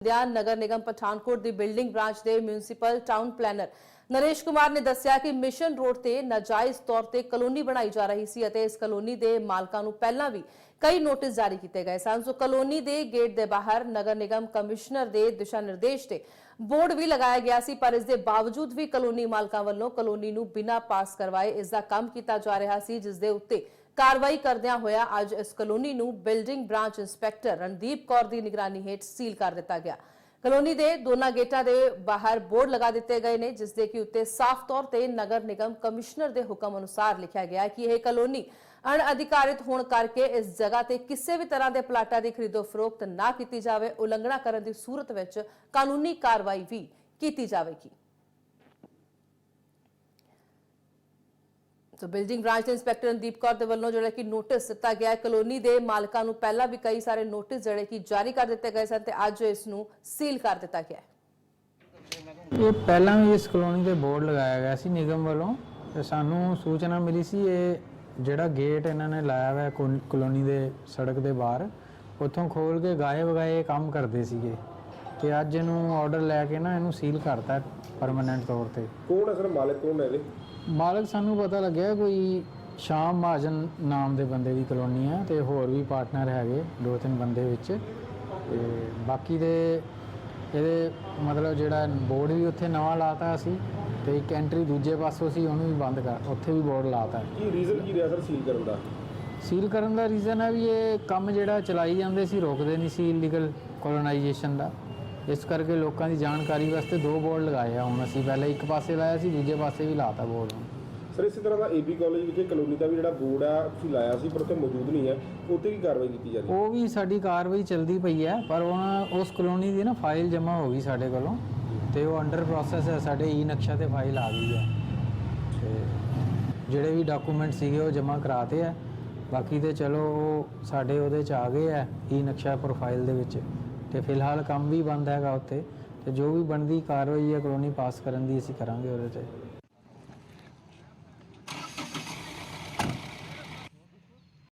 ਧਿਆਨ ਨਗਰ ਨਿਗਮ ਪਠਾਨਕੋਟ ਦੀ ਬਿਲਡਿੰਗ ਬ੍ਰਾਂਚ ਦੇ municipal town planner Naresh Kumar ਨੇ ਦੱਸਿਆ ਕਿ ਮਿਸ਼ਨ ਰੋਡ ਤੇ ਨਾਜਾਇਜ਼ ਤੌਰ ਤੇ ਕਲੋਨੀ ਬਣਾਈ ਜਾ ਰਹੀ ਸੀ ਅਤੇ ਇਸ ਕਲੋਨੀ ਦੇ ਮਾਲਕਾਂ ਨੂੰ ਪਹਿਲਾਂ ਵੀ ਕਈ ਨੋਟਿਸ ਜਾਰੀ ਕੀਤੇ ਗਏ ਸਨ। ਸੋ ਕਲੋਨੀ ਦੇ ਗੇਟ ਦੇ ਬਾਹਰ ਨਗਰ ਨਿਗਮ ਕਮਿਸ਼ਨਰ ਦੇ ਦਿਸ਼ਾ ਨਿਰਦੇਸ਼ ਤੇ ਬੋਰਡ ਵੀ ਲਗਾਇਆ ਗਿਆ ਸੀ, ਪਰ ਇਸ ਦੇ ਬਾਵਜੂਦ ਵੀ ਕਲੋਨੀ ਮਾਲਕਾਂ ਵੱਲੋਂ ਕਲੋਨੀ ਨੂੰ ਬਿਨਾਂ ਪਾਸ ਕਰਵਾਏ ਇਸ ਦਾ ਕੰਮ ਕੀਤਾ ਜਾ ਰਿਹਾ ਸੀ, ਜਿਸ ਦੇ ਉੱਤੇ ਕਾਰਵਾਈ ਕਰਦਿਆਂ ਹੋਇਆ ਅੱਜ ਇਸ ਕਲੋਨੀ ਨੂੰ building branch inspector Randeep Kaur ਦੀ ਨਿਗਰਾਨੀ ਹੇਠ ਸੀਲ ਕਰ ਦਿੱਤਾ ਗਿਆ। ਕਲੋਨੀ ਦੇ ਦੋਨਾਂ ਗੇਟਾਂ ਦੇ ਬਾਹਰ ਬੋਰਡ ਲਗਾ ਦਿੱਤੇ ਗਏ ਨੇ, ਜਿਸ ਦੇ ਕਿ ਉੱਤੇ ਸਾਫ਼ ਤੌਰ ਤੇ ਨਗਰ ਨਿਗਮ ਕਮਿਸ਼ਨਰ ਦੇ ਹੁਕਮ ਅਨੁਸਾਰ ਲਿਖਿਆ ਗਿਆ ਕਿ ਇਹ ਕਲੋਨੀ ਅਣਅਧਿਕਾਰਿਤ ਹੋਣ ਕਰਕੇ ਇਸ ਜਗ੍ਹਾ ਤੇ ਕਿਸੇ ਵੀ ਤਰ੍ਹਾਂ ਦੇ ਪਲਾਟਾਂ ਦੀ ਖਰੀਦੋ ਫਰੋਖਤ ਨਾ ਕੀਤੀ ਜਾਵੇ। ਉਲੰਘਣਾ ਕਰਨ ਦੀ ਸੂਰਤ ਵਿੱਚ ਕਾਨੂੰਨੀ ਕਾਰਵਾਈ ਵੀ ਕੀਤੀ ਜਾਵੇਗੀ। ਸੋ ਬਿਲਡਿੰਗ ਬ੍ਰਾਂਚ ਦੇ ਇੰਸਪੈਕਟਰ ਰਣਦੀਪ ਕੌਰ ਦੇ ਵੱਲੋਂ ਜਿਹੜਾ ਕਿ ਨੋਟਿਸ ਦਿੱਤਾ ਗਿਆ ਹੈ ਕਲੋਨੀ ਦੇ ਮਾਲਕਾਂ ਨੂੰ ਪਹਿਲਾਂ ਵੀ ਕਈ ਸਾਰੇ ਨੋਟਿਸ ਜਿਹੜੇ ਕਿ ਜਾਰੀ ਕਰ ਦਿੱਤੇ ਗਏ ਸਨ ਤੇ ਅੱਜ ਇਸ ਨੂੰ ਸੀਲ ਕਰ ਦਿੱਤਾ ਗਿਆ ਹੈ। ਇਹ ਪਹਿਲਾਂ ਵੀ ਇਸ ਕਲੋਨੀ ਤੇ ਬੋਰਡ ਲਗਾਇਆ ਗਿਆ ਸੀ ਨਿਗਮ ਵੱਲੋਂ ਤੇ ਸਾਨੂੰ ਸੂਚਨਾ ਮਿਲੀ ਸੀ ਇਹ ਜਿਹੜਾ ਗੇਟ ਇਹਨਾਂ ਨੇ ਲਾਇਆ ਹੋਇਆ ਹੈ ਕੋਲ- ਕਲੋਨੀ ਦੇ ਸੜਕ ਦੇ ਬਾਹਰ ਉੱਥੋਂ ਖੋਲ ਕੇ ਗਾਏ ਵਗਾਏ ਕੰਮ ਕਰਦੇ ਸੀਗੇ ਤੇ ਅੱਜ ਇਹਨੂੰ ਆਰਡਰ ਲੈ ਕੇ ਨਾ ਇਹਨੂੰ ਸੀਲ ਕਰਤਾ ਪਰਮਨੈਂਟ ਤੌਰ ਤੇ। ਕੌਣ ਹੈ ਸਰ? ਮਾਲਕ ਕੌਣ ਹੈ ਇਹਦੇ? ਮਾਲਕ ਸਾਨੂੰ ਪਤਾ ਲੱਗਿਆ ਕੋਈ ਸ਼ਾਮ ਮਹਾਜਨ ਨਾਮ ਦੇ ਬੰਦੇ ਦੀ ਕਲੋਨੀ ਹੈ ਤੇ ਹੋਰ ਵੀ ਪਾਰਟਨਰ ਹੈਗੇ ਦੋ ਤਿੰਨ ਬੰਦੇ ਵਿੱਚ। ਤੇ ਬਾਕੀ ਦੇ ਇਹਦੇ ਮਤਲਬ ਜਿਹੜਾ ਬੋਰਡ ਵੀ ਉੱਥੇ ਨਵਾਂ ਲਾਤਾ ਸੀ ਤੇ ਇੱਕ ਐਂਟਰੀ ਦੂਜੇ ਪਾਸੋਂ ਸੀ ਉਹਨੂੰ ਵੀ ਬੰਦ ਕਰ ਉੱਥੇ ਵੀ ਬੋਰਡ ਲਾਤਾ। ਕੀ ਰੀਜ਼ਨ ਕੀ ਰਿਹਾ ਸਰ ਸੀਲ ਕਰਨ ਦਾ? ਸੀਲ ਕਰਨ ਦਾ ਰੀਜ਼ਨ ਹੈ ਵੀ ਇਹ ਕੰਮ ਜਿਹੜਾ ਚਲਾਈ ਜਾਂਦੇ ਸੀ ਰੋਕਦੇ ਨਹੀਂ ਸੀ ਇਲੀਗਲ ਕੋਲੋਨਾਈਜੇਸ਼ਨ ਦਾ। ਇਸ ਕਰਕੇ ਲੋਕਾਂ ਦੀ ਜਾਣਕਾਰੀ ਵਾਸਤੇ ਦੋ ਬੋਰਡ ਲਗਾਏ ਆ। ਹੁਣ ਅਸੀਂ ਪਹਿਲਾਂ ਇੱਕ ਪਾਸੇ ਲਾਇਆ ਸੀ ਦੂਜੇ ਪਾਸੇ ਵੀ ਲਾਤਾ ਬੋਰਡ। ਹੁਣ ਸਰ ਇਸੇ ਤਰ੍ਹਾਂ ਦਾ ਏਬੀ ਕਾਲਜ ਵਿਖੇ ਕਲੋਨੀ ਦਾ ਵੀ ਜਿਹੜਾ ਬੋਰਡ ਆ ਤੁਸੀਂ ਲਾਇਆ ਸੀ ਪਰ ਉੱਥੇ ਮੌਜੂਦ ਨਹੀਂ ਹੈ ਉੱਥੇ ਕੀ ਕਾਰਵਾਈ ਕੀਤੀ ਜਾ ਰਹੀ ਹੈ? ਉਹ ਵੀ ਸਾਡੀ ਕਾਰਵਾਈ ਚੱਲਦੀ ਪਈ ਹੈ ਪਰ ਉਹਨਾਂ ਉਸ ਕਲੋਨੀ ਦੀ ਨਾ ਫਾਈਲ ਜਮ੍ਹਾਂ ਹੋ ਗਈ ਸਾਡੇ ਕੋਲੋਂ ਤੇ ਉਹ ਅੰਡਰ ਪ੍ਰੋਸੈਸ ਹੈ ਸਾਡੇ ਈ ਨਕਸ਼ਾ ਤੇ ਫਾਈਲ ਆ ਗਈ ਹੈ। ਤੇ ਜਿਹੜੇ ਵੀ ਡਾਕੂਮੈਂਟ ਸੀਗੇ ਉਹ ਜਮ੍ਹਾਂ ਕਰਾਤੇ ਆ। ਬਾਕੀ ਤੇ ਚਲੋ ਉਹ ਸਾਡੇ ਉਹਦੇ ਚ ਆ ਗਏ ਆ ਈ ਨਕਸ਼ਾ ਪ੍ਰੋਫਾਈਲ ਦੇ ਵਿੱਚ। ਤੇ ਫਿਲਹਾਲ ਕੰਮ ਵੀ ਬੰਦ ਹੈਗਾ ਉੱਥੇ ਤੇ ਜੋ ਵੀ ਬਣਦੀ ਕਾਰਵਾਈ ਹੈ ਕਲੋਨੀ ਪਾਸ ਕਰਨ ਦੀ ਅਸੀਂ ਕਰਾਂਗੇ ਉਹਦੇ ਤੇ।